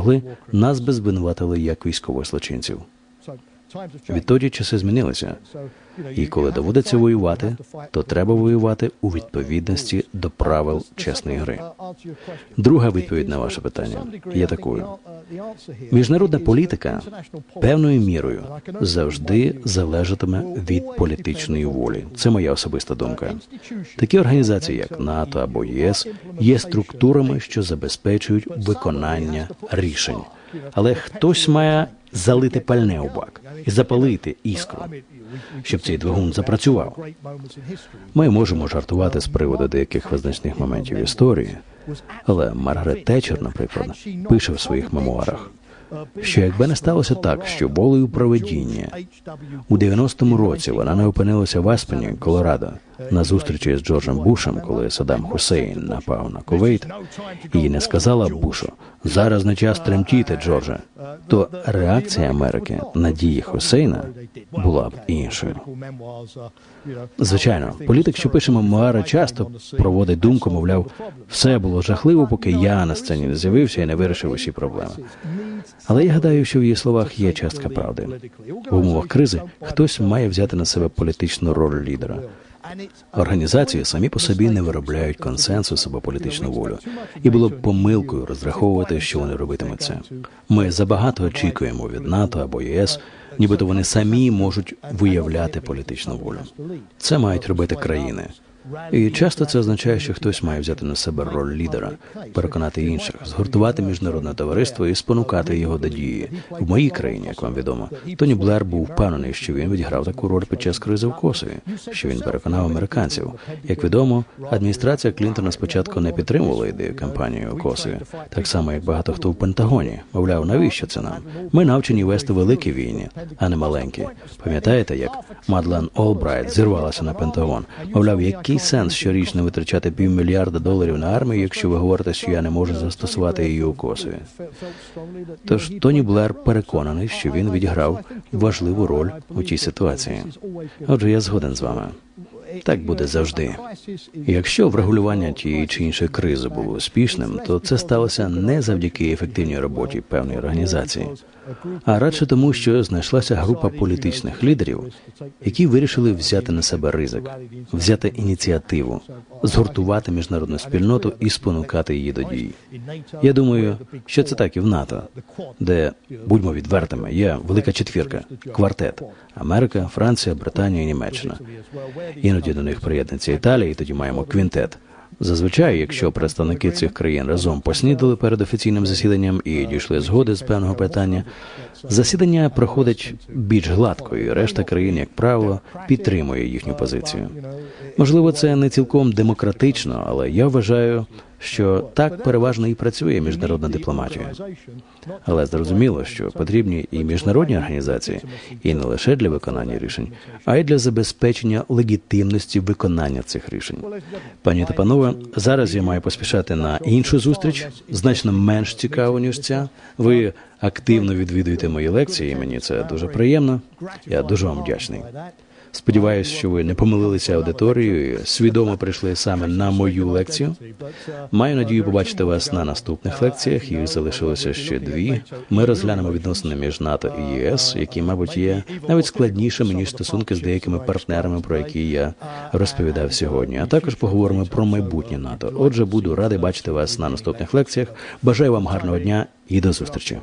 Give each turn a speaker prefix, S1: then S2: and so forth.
S1: могли, нас би звинуватили як військових злочинців. Відтоді часи змінилися. І коли доводиться воювати, то треба воювати у відповідності до правил чесної гри. Друга відповідь на ваше питання є такою: міжнародна політика певною мірою завжди залежатиме від політичної волі. Це моя особиста думка. Такі організації, як НАТО або ЄС, є структурами, що забезпечують виконання рішень. Але хтось має залити пальне у бак і запалити іскру, щоб цей двигун запрацював. Ми можемо жартувати з приводу деяких визначних моментів історії, але Маргарет Тетчер, наприклад, пише в своїх мемуарах, що якби не сталося так, що волею проведіння у 90-му році вона не опинилася в Аспені, Колорадо, на зустрічі з Джорджем Бушем, коли Саддам Хусейн напав на Кувейт, і не сказала Бушу зараз не час тремтіти, Джордже, то реакція Америки на дії Хусейна була б іншою. Звичайно, політик, що пише мемуари, часто проводить думку, мовляв, все було жахливо, поки я на сцені не з'явився і не вирішив усі проблеми. Але я гадаю, що в її словах є частка правди. В умовах кризи хтось має взяти на себе політичну роль лідера. Організації самі по собі не виробляють консенсус або політичну волю, і було б помилкою розраховувати, що вони робитимуть це. Ми забагато очікуємо від НАТО або ЄС, нібито вони самі можуть виявляти політичну волю. Це мають робити країни. І часто це означає, що хтось має взяти на себе роль лідера, переконати інших, згуртувати міжнародне товариство і спонукати його до дії. В моїй країні, як вам відомо, Тоні Блер був впевнений, що він відіграв таку роль під час кризи в Косові, що він переконав американців. Як відомо, адміністрація Клінтона спочатку не підтримувала ідею кампанії у Косові, так само як багато хто в Пентагоні. Мовляв, навіщо це нам? Ми навчені вести великі війни, а не маленькі. Пам'ятаєте, як Мадлен Олбрайт зірвалася на Пентагон? Мовляв, який сенс щорічно витрачати півмільярда доларів на армію, якщо ви говорите, що я не можу застосувати її у Косові? Тож Тоні Блер переконаний, що він відіграв важливу роль у тій ситуації. Отже, я згоден з вами. Так буде завжди. Якщо врегулювання тієї чи іншої кризи було успішним, то це сталося не завдяки ефективній роботі певної організації, а радше тому, що знайшлася група політичних лідерів, які вирішили взяти на себе ризик, взяти ініціативу, згуртувати міжнародну спільноту і спонукати її до дій. Я думаю, що це так і в НАТО, де будьмо відвертими, є велика четвірка, квартет: Америка, Франція, Британія, і Німеччина. Іноді до них приєднується Італія, і тоді маємо квінтет. Зазвичай, якщо представники цих країн разом поснідали перед офіційним засіданням і дійшли згоди з певного питання, засідання проходить більш гладко, і решта країн, як правило, підтримує їхню позицію. Можливо, це не цілком демократично, але я вважаю, що так переважно і працює міжнародна дипломатія. Але зрозуміло, що потрібні і міжнародні організації, і не лише для виконання рішень, а й для забезпечення легітимності виконання цих рішень. Пані та панове, зараз я маю поспішати на іншу зустріч, значно менш цікаву ніж ця. Ви активно відвідуєте мої лекції, і мені це дуже приємно. Я дуже вам вдячний. Сподіваюсь, що ви не помилилися аудиторією, свідомо прийшли саме на мою лекцію. Маю надію побачити вас на наступних лекціях. Їх залишилося ще дві. Ми розглянемо відносини між НАТО і ЄС, які, мабуть, є навіть складнішими ніж стосунки з деякими партнерами, про які я розповідав сьогодні. А також поговоримо про майбутнє НАТО. Отже, буду радий бачити вас на наступних лекціях. Бажаю вам гарного дня і до зустрічі.